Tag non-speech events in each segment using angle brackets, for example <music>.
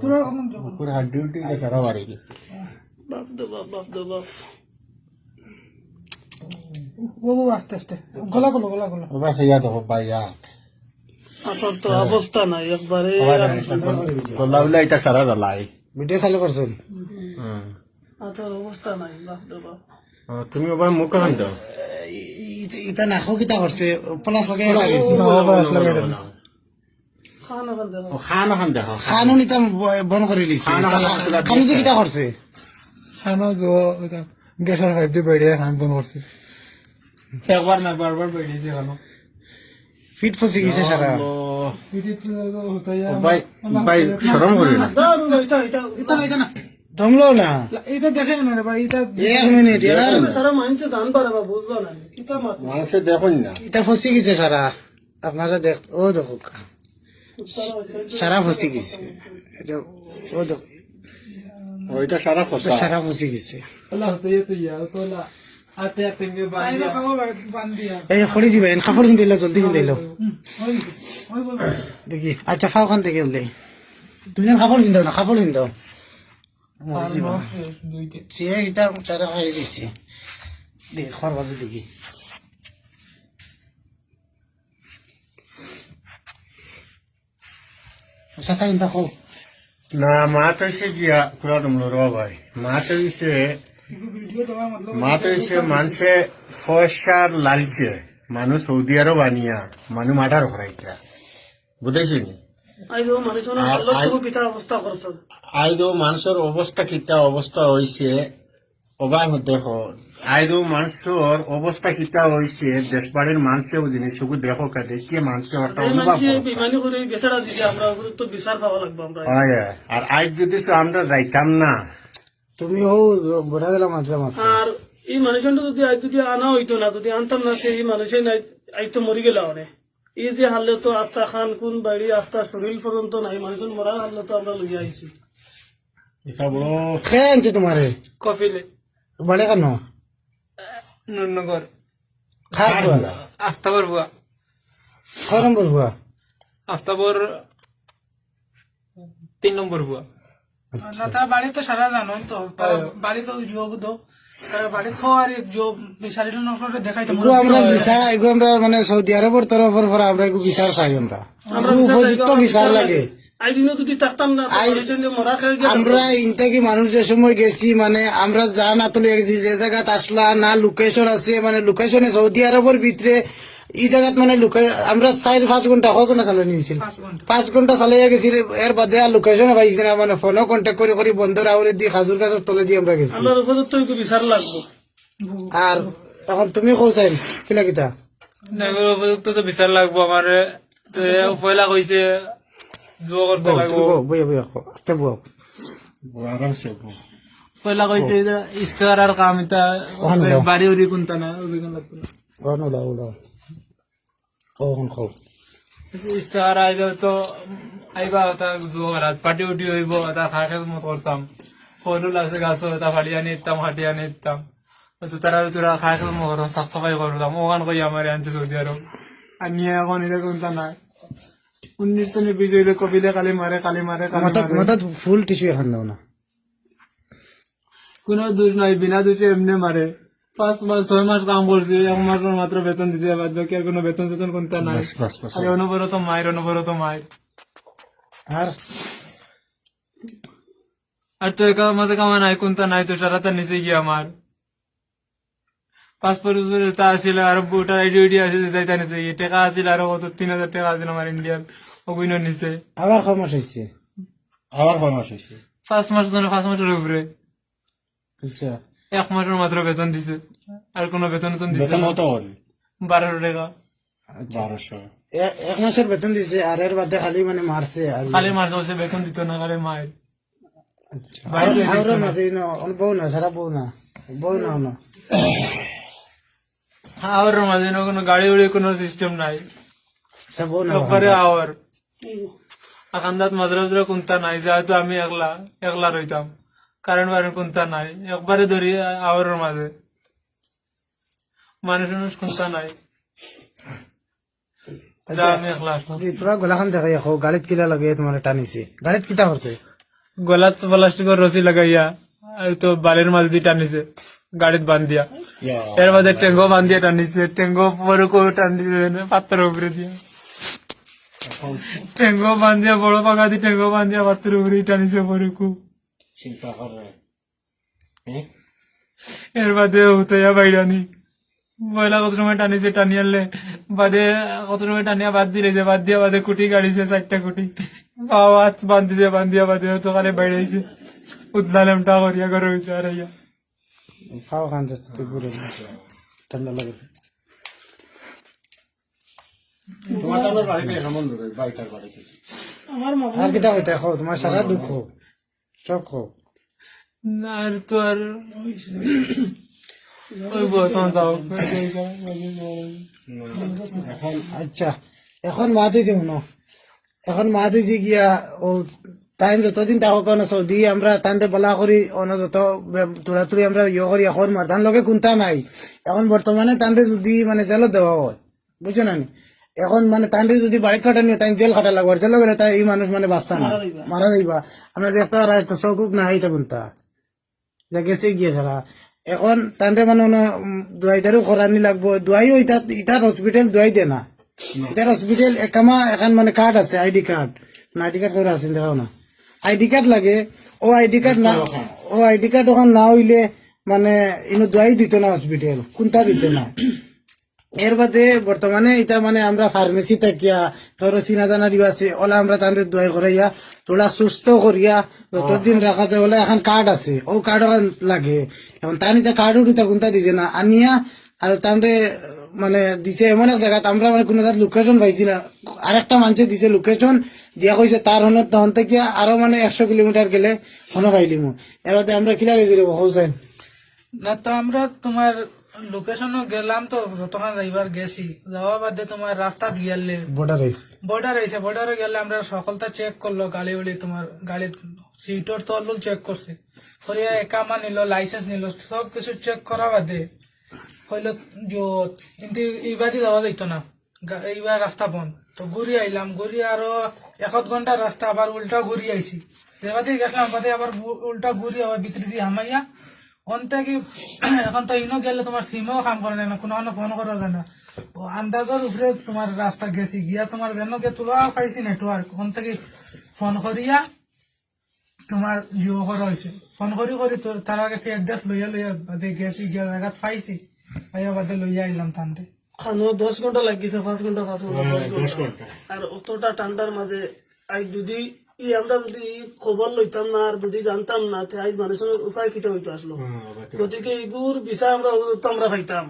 তোরা কেমন যাব পুরো হাড্ডি উড্ডি দেখারা বাড়ি গেছে বাপ দো বাপ বাপ দো বাপ। বাবু আস্তে আস্তে। গলা গলো গলা গলো বাস ইয়া দেখো বাইয়া আপনার তো অবস্থা নাই একবারে গল্লা বলে এটা সারা দালাই ভিডিও চালু করছেন? আপনার অবস্থা নাই বাপ দো বাপ। তুমি ওবার মুখ কান দাও ইতা নাখো কিতা করছে? লাগে লাগিছে। খান এখন দেখো খান নিতা বন্ধ করে লিছে। খানো যে করছে খানো জো গ্যাসের পাইপ দিয়ে বেড়ে খান বন করছে একবার না বারবার বেড়িয়েছে খানো ফিট ফসি গেছে সারা ভাই ভাই শরম করি না না এটা দেখে না রে ভাই এটা এক মিনিট ইয়ার সারা মানছে দান পারে বুঝবা না কিতা মানুষে দেখুন না। ইতা ফসি গেছে সারা আপনারা দেখ ও দেখো সারা ফসি গেছে এটা ও দেখো ওইটা সারা ফসা সারা ফসি গেছে এই কাপড় কিনতে এলো জলদি কিনতে এলো ওই ওই দেখি আচ্ছা ফাও খান থেকে তুমি যেন কাপড় কিনতে না কাপড় কিনতে। সে খাই দিচ্ছে দেখি খর দেখি সাসা কিনতা খাও না মা তো এসে গিয়া পুরা তোমলো র ভাই মা তো এসে ভিডিও দেওয়ার মতলব মা তো এসে মানুষে পয়সার লালচে মানুষ সৌদি আরব আনিয়া মানুষ মাটার ভরাইতা বুঝেছি নি আইলো মানুষজনের আর আল্লাহ আই- তুমি পিতা অবস্থা করছ আইদো মানুষের অবস্থা কিতা অবস্থা হয়েছে অবাক দেখো আইদো মানুষের অবস্থা কিতা হয়েছে দেশবাড়ির মানুষেও জিনিস দেখো কি মানুষের একটা অনুভব আমরা হয় আর আজ যদি তো আমরা যাইতাম না। তুমি ও বোঝা দিলাম আর এই মানুষজনটা যদি আজ যদি আনা হইতো না যদি আনতাম না সেই মানুষে নাই আজ তো মরি গেল অনে এই যে হারলে তো আস্তা খান কোন বাড়ি আস্তা শরীর পর্যন্ত নাই মানুষজন মরা হারলে তো আমরা লইয়া আইছি। তোমারে? কফিলে। বাড়ে কেন নুরনগর আফতাবর বুয়া। কয় নম্বর হুয়া আফতাবর তিন নম্বর বুয়া। না তার বাড়ি তো সারা জানো তো। তার বাড়ি তো যোগ দো। তার বাড়ি খাওয়ার যোগ বিচারি নকলে দেখাইতে এগু আমরা বিচার এগু আমরা মানে সৌদি আরবের তরফের পর আমরা এগু বিচার চাই আমরা। উপযুক্ত বিচার লাগে। আমরা ইনতাকি মানুষ যে সময় গেছি মানে আমরা যা না তুলে যে জায়গাত আসলা না লোকেশন আছে মানে লোকেশনে সৌদি আরবের ভিতরে এই জায়গাত মানে আমরা চার পাঁচ ঘণ্টা ঘণ্টা চালাই নিয়েছিল পাঁচ ঘণ্টা চালাইয়া গেছি এর বাদে আর লোকেশনে পাইছি না মানে ফোনও কন্ট্যাক্ট করে করে বন্ধর আউরে দিয়ে খাজুর গাছের তলে দিয়ে আমরা গেছি। আর এখন তুমি কৌসাইল কিলা কিতা? নেগর উপযুক্ত তো বিচার লাগবো আমার পয়লা কইছে জুয়া করতে লাগবো বউ, বইয়া বইয়া কও, আস্তে বউ আরামসে বল। পয়লা কইছে ইস্তার আর কাম এটা। বাড়ি উড়ি কোনটা না ওদিকে লাগবে। না। ওখানে দাও দাও কখন খাও ইস্তার আইলে তো আইবা ওটা জুয়া করাত পার্টি উঠি হইব এটা খাই খাই মত করতাম ফলুল আছে গাছ ওটা ফাড়ি আনি দিতাম হাঁটি আনি দিতাম। তো তারা তোরা খাই খাই মত করতাম সাফ সাফাই করতাম ওখান কই আমার আনছে সৌদি আরব আর নিয়ে এখন এটা কোনটা নাই। উনিশ তনে বিজয়ীরে কপিলে কালি মারে কালি মারে। মাথাত ফুল টিস্যু এখন দাও না। কোনো দোষ নাই বিনা দোষে এমনি মারে। পাঁচ মাস ছয় মাস কাম করছি এক মাস মাত্র বেতন দিছে বাদ বাকি আর কোনো বেতন টেতন কোনটা নাই। অনবরত মায়ের অনবরত মায়ের। আর? আর তো একা মাঝে কামা নাই কোনটা নাই তো সারা তার নিচে গিয়ে আমার। পাসপোর্ট তা আছিল আর ভোটার আইডি যাইতা নিচে গিয়ে। টাকা আছিল আর কত তিন হাজার টাকা আছিল আমার ইন্ডিয়ান অগুইন নিচে আবার খমাস হয়েছে আবার ফরমাস হয়েছে পাঁচ মাস ধরে পাঁচ মাসের উপরে। আচ্ছা। এক মাসের মাত্র বেতন দিছে। আর কোনো বেতন টেতন দিছে বেতন কত বারোশো টাকা। বারোশো। এক মাসের বেতন দিছে আর এর বাদে খালি মানে মারছে আর খালি মাস চলছে বেতন দিত না খালি মায়ের। আচ্ছা। বাইরে মাঝে বউ না সারা বউ না। বউ না না আওয়ার মাঝে কোনো গাড়ি উড়ি কোনো সিস্টেম নাই। সব বউ না আওয়ার। আকান্দাত মাঝে মাঝে কোনটা নাই যেহেতু আমি একলা একলা রইতাম কারণ বারেন কোনটা নাই একবারে ধরি আওয়ারের মাঝে মানুষ মানুষ কোনটা নাই তোরা গলাখান দেখাই এখন গাড়িত কিলা লাগে তোমার টানিছে। গাড়িত কিতা করছে গলাত প্লাস্টিকের রসি লাগাইয়া তো বালির মাঝ দিয়ে টানিছে গাড়িত বান্ধিয়া এর মধ্যে টেঙ্গো বান্ধিয়া টানিছে। টেঙ্গো পরকো টানিছে পাত্রের উপরে দিয়া টেঙ্গো বান্ধিয়া বড় পাকা দিয়ে টেঙ্গো বান্ধিয়া পাত্রের উপরে টানিছে পরকো চিন্তা করে? এর বাদে উতয়া বাইরানি ময়লা কত সময় টানিছে টানি আনলে। বাদে কত সময় টানিয়া বাদ দিলেছে বাদ দিয়া বাদে কুটি গাড়িছে চারটা কুটি। পাও হাত বান্ধিছে বান্ধিয়া বাদে তো খালি বাইরাইছে উদলালেমটা করিয়া করে হইছে আর ইয়া ফাও খান ঘুরে ঠান্ডা লাগে তোমার তাদের বাড়িতে কেমন দূরে বাইটার বাড়িতে আমার মামা আর কিতা হইতে খাও তোমার সারা দুঃখ সব না আর তো আর আচ্ছা এখন মাত হয়েছে মনো। এখন মাত হয়েছে গিয়া ও তাই যতদিন তাহো সৌদি আমরা তানতে বলা করি অন্য যত তুড়া তুড়ি আমরা ইয়ে করি এখন মার তান লগে কোনটা নাই। এখন বর্তমানে তানতে যদি মানে জেলত দেওয়া হয় বুঝছ নি? এখন মানে তানতে যদি বাড়ি খাটা নিয়ে তাই জেল খাটা লাগবে। জেল গেলে তাই এই মানুষ মানে বাঁচতা না। মারা যাইবা। আমরা দেখতে আর তো না আইতে কোনটা? যা গেছে গিয়ে সারা। এখন তান্তে মানে দুয়াইদারও করানি লাগবো। দুয়াইও ইটা ইটার হসপিটাল দুয়াই দে না। ইটার হসপিটাল একামা এখন মানে কার্ড আছে আইডি কার্ড না আইডি কার্ড করে আছেন দেখাও না। আইডি কার্ড লাগে। ও আইডি কার্ড না ও আইডি কার্ড ওখান না হইলে মানে ইনো দুয়াই দিত না হসপিটাল কোনটা দিত না? এর বাদে বর্তমানে এটা মানে আমরা ফার্মেসি থাকিয়া কারও চিনা জানারি আছে ওলা আমরা তাদের দোয়াই করাইয়া তোলা সুস্থ করিয়া যতদিন রাখা যায় ওলা এখন কার্ড আছে। ও কার্ড লাগে। এখন তার নিতে কার্ড উঠিতে কোনটা দিছে না, আনিয়া আর তাহলে মানে দিছে এমন এক জায়গাত আমরা মানে কোনো লোকেশন পাইছি না। আরেকটা মানুষে দিছে লোকেশন দিয়া কইছে তার হনত তখন থেকে আরও মানে একশো কিলোমিটার গেলে হনো পাইলিমু এর বাদে আমরা কিলা গেছি রে হোসেন না, তো আমরা তোমার লোকেশনও গেলাম তো তখন যাইবার গেছি। যাওয়া বাদে তোমার রাস্তা গিয়ালে বর্ডার আইছে বর্ডার হয়েছে বর্ডারে গেলে আমরা সকলটা চেক করল গাড়ি উড়ি তোমার গাড়ি সিটর তলুল চেক করছে। করিয়া একামা নিল লাইসেন্স নিল সব কিছু চেক করা বাদে। কইল যে কিন্তু এইবারই যাওয়া যাইতো না। এইবার রাস্তা বন্ধ। তো ঘুরি আইলাম ঘুরি আরও এক ঘণ্টা রাস্তা আবার উল্টা ঘুরি আইছি। যেবাতে গেছিলাম বাদে আবার উল্টা ঘুরি আবার ভিতরে দিয়ে হামাইয়া অন্তে কি <clears throat> এখন তো ইনো গেলে তোমার সিমও কাম করে না কোনো ফোন করা যায় না। ও আন্দাজের উপরে তোমার রাস্তা গেছি গিয়া তোমার যেন গে তোলা পাইছি নেটওয়ার্ক থেকে ফোন করিয়া তোমার জিও করা হয়েছে ফোন করি করি তোর তার কাছে এড্রেস লইয়া লইয়া বাদে গেছি গিয়া জায়গাত পাইছি পাইয়া বাদে লইয়া আইলাম তান্তে। খানো দশ ঘণ্টা লাগিয়েছে পাঁচ ঘণ্টা পাঁচ ঘণ্টা আর অতটা ঠান্ডার মাঝে আজ যদি ই আমরা যদি খবর লইতাম না আর যদি জানতাম না তে আজ মানুষের উপায় কিটা হইতো আসলো গতিকে এগুর বিচার আমরা আমরা পাইতাম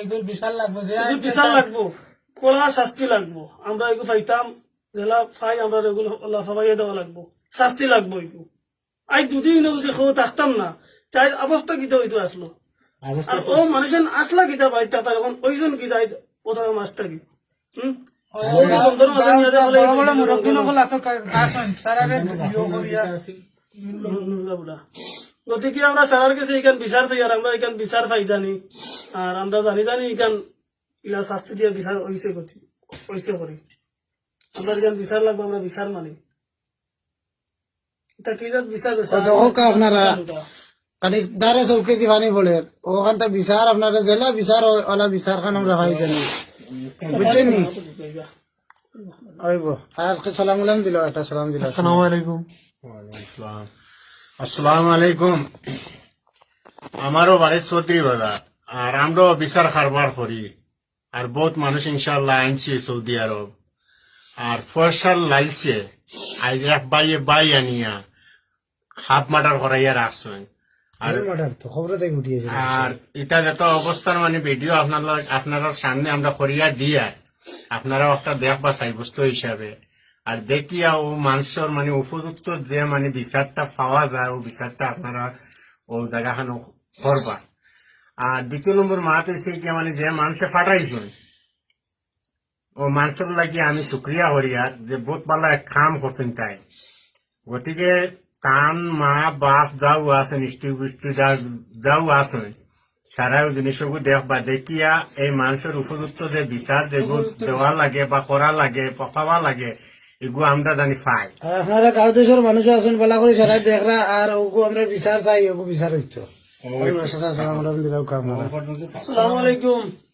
এগুলো বিশাল লাগবে যে। এগুর বিচার লাগবো। কড়া শাস্তি লাগবো। আমরা এগুলো পাইতাম জেলা ফাই আমরা এগুলো লাফাবাইয়া দেওয়া লাগবো। শাস্তি লাগবো এগুলো আজ দুদিন যদি খবর থাকতাম না তাই অবস্থা কিটা হইতো আসলো আর ও মানুষজন আসলা কিতা বাইতা তার এখন ওইজন কি যাই প্রথমে মাছটা কি হুম বড় বড় মুরব্বী নকল আছে আসন সারারে জিও করিয়া। গতিকে আমরা স্যারের কাছে এখান বিচার চাই আর আমরা এখান বিচার পাই জানি। আর আমরা জানি জানি এখান ইলা শাস্তি দিয়ে বিচার হইছে গতি হইছে করি আমরা এখান বিচার লাগবে আমরা বিচার মানি। এটা কি বিচার বিচার আপনারা। মানে দারে চৌকে দি পানি পড়ে ওখান বিচার আপনারা জেলা বিচার ওলা বিচার খান আমরা পাই জানি। বুঝছেন নি ওইব আর সালাম উলাম দিল একটা সালাম দিল। আসসালামু আলাইকুম। আসসালামু। আলাইকুম। আমারও বাড়ি চৌধুরী বাজার আর আমরাও বিচার কারবার করি। আর বহুত মানুষ ইনশাল্লাহ আনছি সৌদি আরব আর ফয়সাল লাইছে এক বাইয়ে বাই আনিয়া হাফ মাটার করাইয়া রাখছেন আর আর এটা যত অবস্থার মানে ভিডিও আপনার আপনার সামনে আমরা করিয়া দিয়া আপনারা একটা দেখ বা সাব্যস্ত হিসাবে। আর দেখিয়া ও মানুষের মানে উপযুক্ত যে মানে বিচারটা পাওয়া যায় ও বিচারটা আপনারা ও জায়গাখানো করবা। আর দ্বিতীয় নম্বর মাত হয়েছে কি মানে যে মানুষে ফাটাইছেন ও মানুষের লাগি আমি শুক্রিয়া হরিয়ার যে বহুত ভালো এক কাম করছেন তাই। গতিকে কান মা বাপ যাও আছেন স্ত্রী বৃষ্টি যাও আছেন সারা জিনিসগুলো দেখবা দেখিয়া এই মানুষের উপযুক্ত যে বিচার দেওয়া লাগে বা করা লাগে পকাবা লাগে এগুলো আমরা জানি পাই আর আপনারা গাঁও দেশের মানুষ আছেন বলা করে সারাই দেখরা আর ওগু আমরা বিচার চাই ওগু বিচার হইতো আসসালামু আলাইকুম